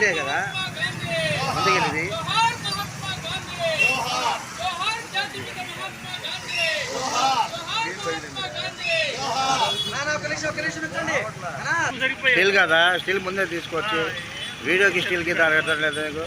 ఇల్లే కదా? అందుకే ఇది. జోహార్ మహాత్మా గాంధీ జోహార్ జోహార్ జాతిపిత మహాత్మా గాంధీ జోహార్ మహాత్మా గాంధీ స్టీల్ కదా? స్టీల్ ముందే తీసుకోవచ్చు. వీడియోకి స్టీల్కి తగ్గట్లేదు నీకు?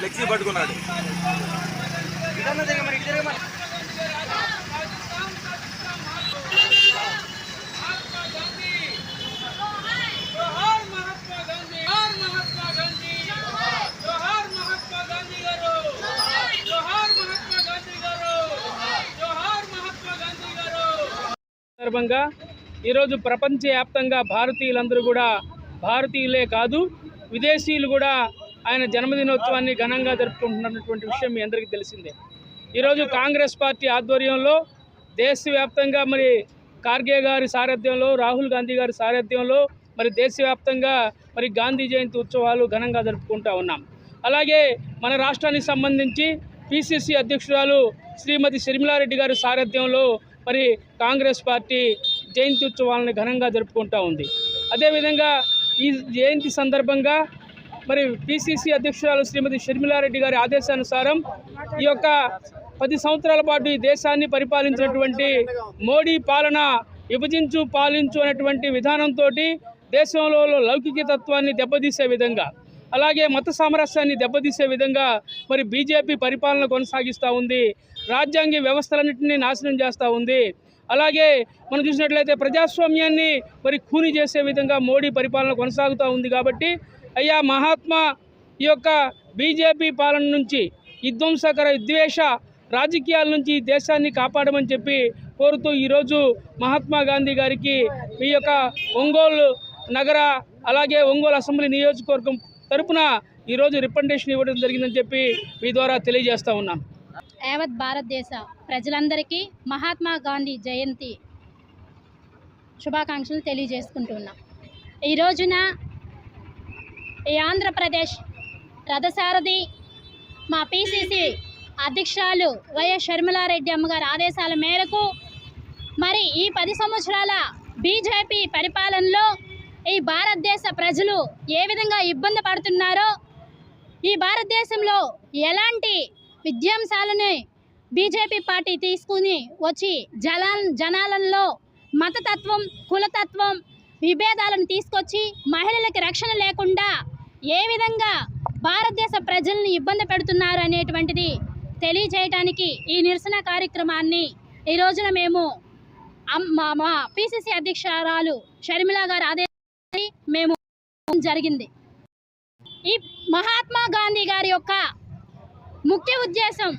ఫ్లెక్సీ పట్టుకున్నాడు. సందర్భంగా ఈరోజు ప్రపంచవ్యాప్తంగా భారతీయులందరూ కూడా భారతీయులే కాదు విదేశీయులు కూడా ఆయన జన్మదినోత్సవాన్ని ఘనంగా జరుపుకుంటున్నటువంటి విషయం మీ అందరికీ తెలిసిందే. ఈరోజు కాంగ్రెస్ పార్టీ ఆధ్వర్యంలో దేశవ్యాప్తంగా మరి ఖార్గే గారి సారథ్యంలో రాహుల్ గాంధీ గారి సారథ్యంలో మరి దేశవ్యాప్తంగా మరి గాంధీ జయంతి ఉత్సవాలు ఘనంగా జరుపుకుంటూ ఉన్నాం. అలాగే మన రాష్ట్రానికి సంబంధించి పిసిసి అధ్యక్షురాలు శ్రీమతి షర్మిలారెడ్డి గారి సారథ్యంలో మరి కాంగ్రెస్ పార్టీ జయంతి ఉత్సవాలను ఘనంగా జరుపుకుంటూ ఉంది. అదేవిధంగా ఈ జయంతి సందర్భంగా మరి పిసిసి అధ్యక్షురాలు శ్రీమతి షర్మిలారెడ్డి గారి ఆదేశానుసారం ఈ యొక్క పది సంవత్సరాల పాటు ఈ దేశాన్ని పరిపాలించినటువంటి మోడీ పాలన విభజించు పాలించు అనేటువంటి విధానంతో దేశంలో లౌకిక తత్వాన్ని దెబ్బతీసే విధంగా అలాగే మత సామరస్యాన్ని దెబ్బతీసే విధంగా మరి బీజేపీ పరిపాలన కొనసాగిస్తూ ఉంది. రాజ్యాంగ వ్యవస్థలన్నింటినీ నాశనం చేస్తూ ఉంది. అలాగే మనం చూసినట్లయితే ప్రజాస్వామ్యాన్ని మరి ఖూని చేసే విధంగా మోడీ పరిపాలన కొనసాగుతూ ఉంది కాబట్టి అయ్యా మహాత్మా ఈ యొక్క బీజేపీ పాలన నుంచి విధ్వంసకర విద్వేష రాజకీయాల నుంచి ఈ దేశాన్ని కాపాడమని చెప్పి కోరుతూ ఈరోజు మహాత్మా గాంధీ గారికి ఈ యొక్క ఒంగోలు నగర అలాగే ఒంగోలు అసెంబ్లీ నియోజకవర్గం తరపున ఈరోజు రిప్రజెంటేషన్ ఇవ్వడం జరిగిందని చెప్పి మీ ద్వారా తెలియజేస్తూ ఉన్నాను. యావత్ భారతదేశ ప్రజలందరికీ మహాత్మా గాంధీ జయంతి శుభాకాంక్షలు తెలియజేసుకుంటున్నాం. ఈ రోజున ఈ ఆంధ్రప్రదేశ్ రథసారథి మా పిసిసి అధ్యక్షురాలు వైఎస్ షర్మిలారెడ్డి అమ్మగారి ఆదేశాల మేరకు మరి ఈ పది సంవత్సరాల బీజేపీ పరిపాలనలో ఈ భారతదేశ ప్రజలు ఏ విధంగా ఇబ్బంది పడుతున్నారో ఈ భారతదేశంలో ఎలాంటి విద్యాంశాలని బీజేపీ పార్టీ తీసుకుని వచ్చి జల జనాలలో మతతత్వం కులతత్వం విభేదాలను తీసుకొచ్చి మహిళలకు రక్షణ లేకుండా ఏ విధంగా భారతదేశ ప్రజల్ని ఇబ్బంది పెడుతున్నారు అనేటువంటిది తెలియజేయటానికి ఈ నిరసన కార్యక్రమాన్ని ఈ రోజున మేము మా మా పిసిసి అధ్యక్షురాలు షర్మిల గారు ఆదేశించి మేము జరిగింది. ఈ మహాత్మా గాంధీ గారి యొక్క ముఖ్య ఉద్దేశం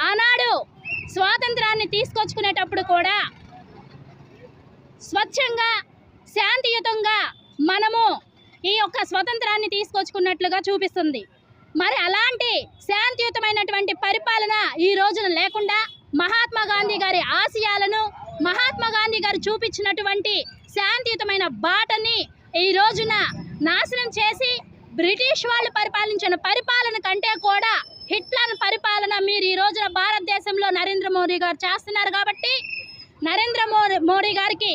ఆనాడు స్వాతంత్రాన్ని తీసుకొచ్చుకునేటప్పుడు కూడా స్వచ్ఛంగా శాంతియుతంగా మనము ఈ యొక్క స్వతంత్రాన్ని తీసుకొచ్చుకున్నట్లుగా చూపిస్తుంది. మరి అలాంటి శాంతియుతమైనటువంటి పరిపాలన ఈ రోజున లేకుండా మహాత్మా గాంధీ గారి ఆశయాలను మహాత్మా గాంధీ గారు చూపించినటువంటి శాంతియుతమైన బాటని ఈ రోజున నాశనం చేసి బ్రిటిష్ వాళ్ళు పరిపాలించిన పరిపాలన కంటే కూడా హిట్లర్ పరిపాలన మీరు ఈ రోజున భారతదేశంలో నరేంద్ర మోడీ గారు చేస్తున్నారు కాబట్టి నరేంద్ర మోడీ మోడీ గారికి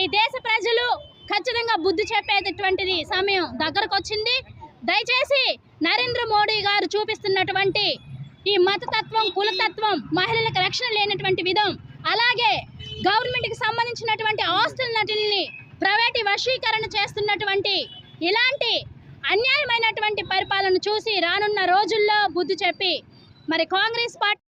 ఈ దేశ ప్రజలు ఖచ్చితంగా బుద్ధి చెప్పేటటువంటిది సమయం దగ్గరకు వచ్చింది. దయచేసి నరేంద్ర మోడీ గారు చూపిస్తున్నటువంటి ఈ మతతత్వం కులతత్వం మహిళలకు రక్షణ లేనటువంటి విధం అలాగే గవర్నమెంట్కి సంబంధించినటువంటి ఆస్తులన్నిటిని ప్రైవేట్ వశీకరణ చేస్తున్నటువంటి ఇలాంటి అన్యాయమైనటువంటి పరిపాలన చూసి రానున్న రోజుల్లో బుద్ధి చెప్పి మరి కాంగ్రెస్ పార్టీ